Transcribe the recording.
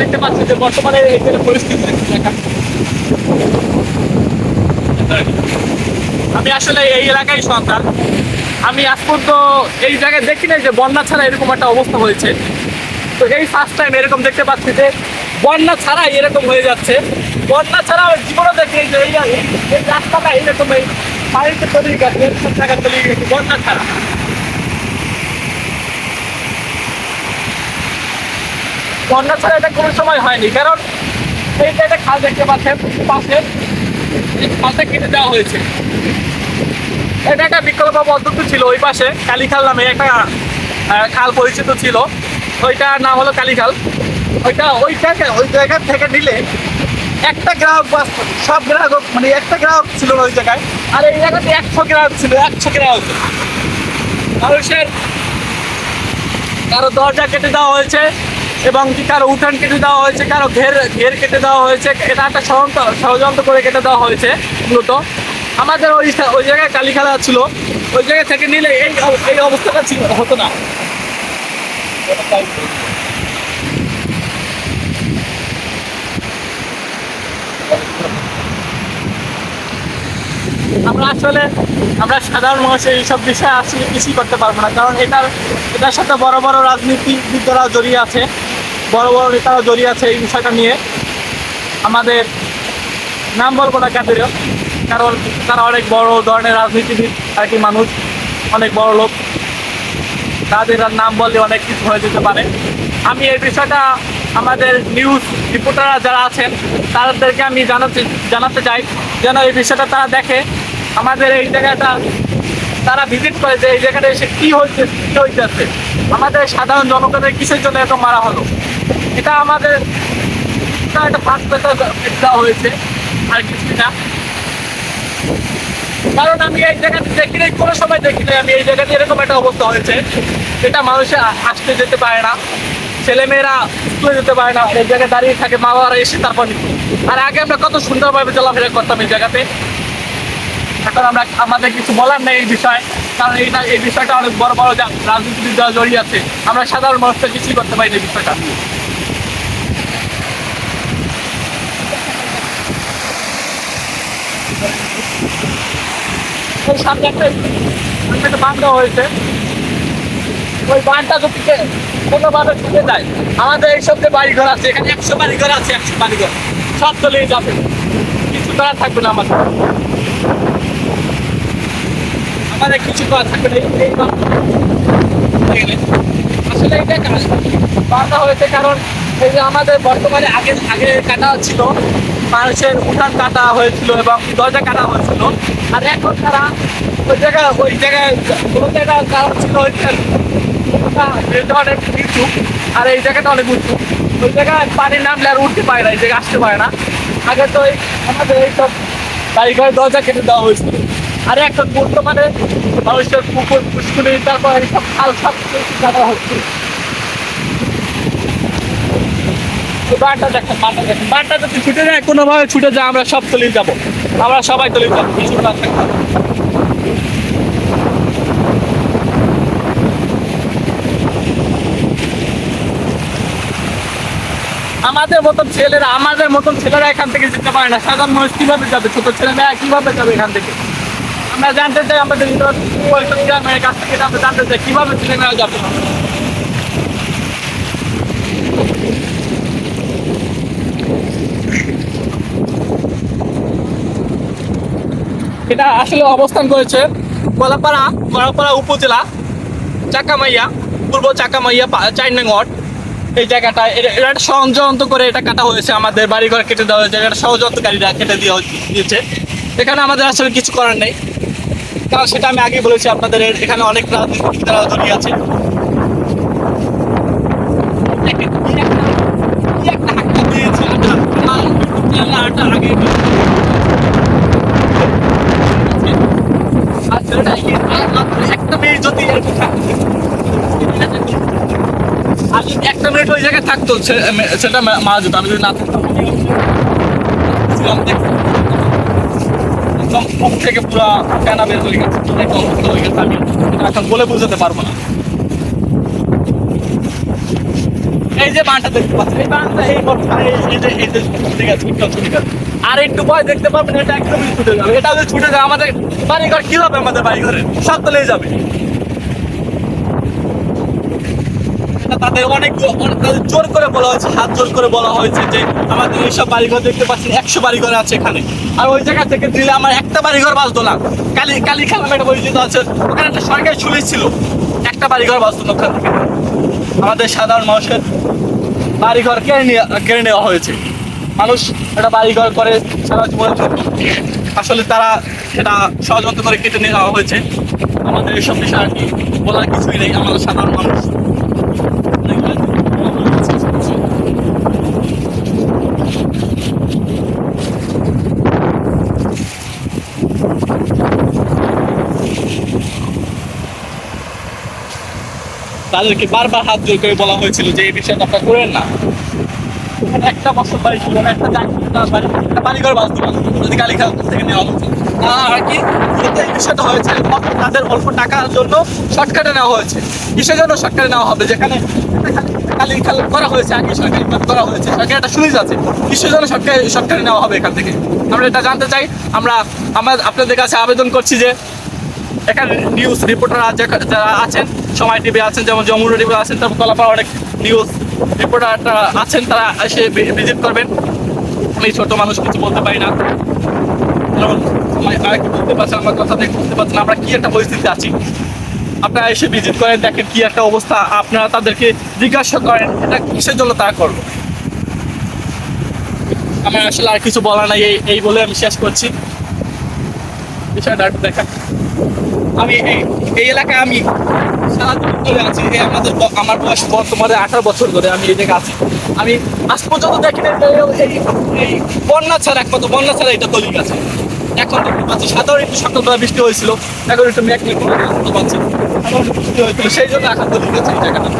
দেখতে যে বর্তমানে এই যে পরিস্থিতি আমি আসলে এই এলাকায় সন্তান। আমি আজ পর্যন্ত এই জায়গায় দেখি নাই যে বন্যা ছাড়া এরকম একটা অবস্থা হয়েছে। তো এই ফার্স্ট টাইম এরকম দেখতে পাচ্ছি যে বন্যা ছাড়াই এরকম হয়ে যাচ্ছে। বন্যা ছাড়া আমি জীবনে দেখি যে এই রাস্তাটা এরকম এই বাড়িতে তলিয়ে গেছে তলিয়ে গেছে বন্যা ছাড়া। বন্যা ছাড়া এটা কোনো সময় হয়নি। কারণ এই যে একটা খাল দেখতে পাচ্ছেন, পাশে, এই খালটা কেটে দেওয়া হয়েছে। এটা একটা বিকল্প পদ্ধতি ছিল, ওই পাশে কালীখাল নামে একটা খাল পরিচিত ছিল। ওইটার নাম হলো কালীখাল। ওইটা, ওইটাকে, ওই জায়গা থেকে নিলে একটা গ্রাহক বাস সব গ্রাহক মানে একটা গ্রাহক ছিল ওই জায়গায়, আর এই জায়গাতে একশো গ্রাহক ছিল, একশো গ্রাহক। মানুষের কারও দরজা কেটে দেওয়া হয়েছে এবং কি কারও উঠান কেটে দেওয়া হয়েছে, কারও ঘের ঘের কেটে দেওয়া হয়েছে, এটা একটা ষড়যন্ত্র করে কেটে দেওয়া হয়েছে মূলত। আমাদের ওই ওই জায়গায় কালী খেলা ছিল, ওই জায়গা থেকে নিলে এই এই অবস্থাটা ছিল, হতো না। আমরা আসলে, আমরা সাধারণ মানুষ এইসব বিষয়ে আসলে কিছুই করতে পারব না, কারণ এটার এটার সাথে বড় বড় রাজনীতিবিদরা জড়িয়ে আছে। বড় বড় নেতারা জড়িয়ে আছে এই বিষয়টা নিয়ে। আমাদের নাম বলব না কাদেরও কারণ তারা অনেক বড় ধরনের রাজনীতিবিদ আর কি মানুষ, অনেক বড় লোক। তাদের নাম বললে অনেক কিছু হয়ে যেতে পারে। আমি এই বিষয়টা আমাদের নিউজ রিপোর্টাররা যারা আছেন, তাদেরকে আমি জানাতে জানাতে চাই, যেন এই বিষয়টা তারা দেখে। আমাদের এই জায়গাটা তারা ভিজিট করে যে এই জায়গাটা এসে কি হচ্ছে কি হইতেছে। আমাদের সাধারণ জনগণের কিসের জন্য এত মারা হলো? এটা আমাদের একটা ফাঁস পেতে দেওয়া হয়েছে, আর কিছুই না। কারণ আমি এই জায়গাতে দেখি নাই, কোনো সময় দেখি নাই আমি এই জায়গাতে এরকম একটা অবস্থা হয়েছে। এটা মানুষে আসতে যেতে পারে না, ছেলেমেয়েরা স্কুলে যেতে পারে না, এই জায়গায় দাঁড়িয়ে থাকে মা বাবারা এসে তারপর নিত। আর আগে আমরা কত সুন্দরভাবে চলাফেরা করতাম এই জায়গাতে। এখন আমরা, আমাদের কিছু বলার নেই এই বিষয়ে, কারণ এইটা এই বিষয়টা অনেক বড় বড় যা- রাজনীতিবিদ যারা জড়িয়ে আছে। আমরা সাধারণ মানুষটা কিছুই করতে পারি এই বিষয়টা ওই সামনে একটা একটা বাঁধ হয়েছে। ওই বাঁধটা যদি কোনোভাবে ছুটে যায়, আমাদের এইসব যে বাড়িঘর আছে, এখানে একশো বাড়িঘর আছে, একশো বাড়িঘর, সব চলেই যাবে। কিছু করা থাকবে না আমাদের। আমাদের কিছু করা থাকবে না। এই-। আসলে এটা কাজ। বাঁধা হয়েছে কারণ এই যে আমাদের বর্তমানে আগে আগে কাটা ছিল মানুষের উঠান কাটা হয়েছিল এবং দরজা কাটা হয়েছিল। আর এখন তারা ওই জায়গায় ওই জায়গায় কারণ ছিল, ওই আর এই জায়গাটা অনেক উঁচু। ওই জায়গায় পানি নামলে আর উঠতে পারে না, এই জায়গায় আসতে পারে না। আগে তো এই আমাদের এইসব বাড়িঘরের দরজা কেটে দেওয়া হয়েছিল। আর এখন বর্তমানে মানুষের পুকুর পুষ্কুলি তারপর এইসব খাল, সব কাটা হচ্ছে। ছুটে যায়, কোনোভাবে ছুটে যায়, আমরা সব তলিয়ে যাব। আমরা সবাই তলিয়ে যাব। কিছু আমাদের মতন ছেলেরা, আমাদের মতন ছেলেরা এখান থেকে যেতে পারে না। সাধারণ মানুষ কীভাবে যাবে? ছোট ছেলেমেয়েরা কীভাবে যাবে এখান থেকে? আমরা জানতে চাই, আমাদের চেয়ারম্যানের কাছ থেকে আমরা জানতে চাই, কীভাবে ছেলেমেয়েরা যাবে? এটা আসলে অবস্থান করেছে কলাপাড়া কলাপাড়া উপজেলা, চাকামাইয়া, পূর্ব চাকামাইয়া, পা- চাইনা নং এই জায়গাটা এটা ষড়যন্ত্র করে এটা কাটা হয়েছে, আমাদের বাড়িঘর কেটে দেওয়া হয়েছে, এটা ষড়যন্ত্রকারীরা কেটে দেওয়া দিয়েছে। এখানে আমাদের আসলে কিছু করার নেই। কারণ সেটা আমি আগে বলেছি, আপনাদের এখানে অনেক রাজনীতি তারা জড়িয়ে আছে দেখেন, কি একটা- কি একটা হাক্কা দিয়েছে আটা। আমার YouTube channel এ আটা আগে আর ছেলেটা এগিয়ে- আর- আর একটা মেয়ে যদি এরকম থাকতো, আর যদি একটা মিনিট ওই জায়গায় থাকতো সেটা মারা যেত। আমি যদি না থাকতাম থেকে পুরো বের হয়ে গেছে। হয়ে গেছে। আমি এখন বলে বোঝাতে পারব না। এই যে বানটা দেখতে পাচ্ছেন, এই বানটা, এই ঠিক আছে ঠিক আছে। আর একটু পরে দেখতে পাবেন, এটা একদমই ছুটে যাবে। এটা যদি ছুটে যায়, আমাদের বাড়িঘর কি হবে আমাদের বাড়িঘরের সব যাবে। তাদের অনেক তাদের জোর করে বলা হয়েছে, হাত জোর করে বলা হয়েছে যে আমাদের এইসব বাড়িঘর দেখতে পাচ্ছেন, একশো বাড়িঘর আছে এখানে। আর ওই জায়গা থেকে দিলে আমার একটা বাড়িঘর বাঁচতো না। কালি কালি খেলা একটা পরিচিত আছে, ওখানে একটা সরকারি সুলিশ ছিল। একটা বাড়িঘর বাঁচতো না ওখান থেকে। আমাদের সাধারণ মানুষের বাড়িঘর কেড়ে নিয়ে কেড়ে নেওয়া হয়েছে। মানুষ একটা বাড়িঘর করে সারা জীবনের জন্য আসলে তারা সেটা ষড়যন্ত্র করে কেটে নেওয়া হয়েছে। আমাদের এইসব বিষয়ে আর কি বলার কিছুই নেই। আমাদের সাধারণ মানুষ। তাদেরকে বারবার হাত জোর করে বলা হয়েছিল যে এই বিষয়টা আপনারা করেন না। একটা তাদের অল্প টাকার জন্য নেওয়া হয়েছে। নেওয়া হবে? যেখানে করা হয়েছে সরকারি করা হয়েছে একটা নেওয়া হবে এখান থেকে? আমরা এটা জানতে চাই। আমরা আমরা আপনাদের কাছে আবেদন করছি যে এখানে নিউজ রিপোর্টার যারা আছেন, সময় টিভি আছেন, যেমন জমুর টিভি আছেন, তারপর কলাপাড়া অনেক নিউজ রিপোর্টার আছেন, তারা এসে ভিজিট করবেন। আমি ছোট মানুষ, কিছু বলতে পারি না। আর কি বলতে পারছি, আমার কথা দেখে বুঝতে পারছেন আমরা কি একটা পরিস্থিতি আছি? আপনারা এসে ভিজিট করেন, দেখেন কি একটা অবস্থা, আপনারা তাদেরকে জিজ্ঞাসা করেন, এটা কিসের জন্য তারা করব? আমার আসলে আর কিছু বলার নাই, এই বলে আমি শেষ করছি। বিষয়টা দেখা। আমি, এই এলাকায় আমি সারা জীবন ধরে আছি। এই আমাদের আমার বয়স বর্তমানে আঠারো বছর ধরে আমি এই জায়গায় আছি। আমি আজ পর্যন্ত দেখিনি যে এই বন্যা ছাড়া, একমাত্র বন্যা ছাড়া এটা তৈরি আছে এখন দেখতে পাচ্ছি, সাধারণ একটু সকালবেলা বৃষ্টি হয়েছিল। এখন একটু মেঘ মেঘ করে দেখতে পাচ্ছি। সেই জন্য এখন তৈরি আছে এই জায়গাটা।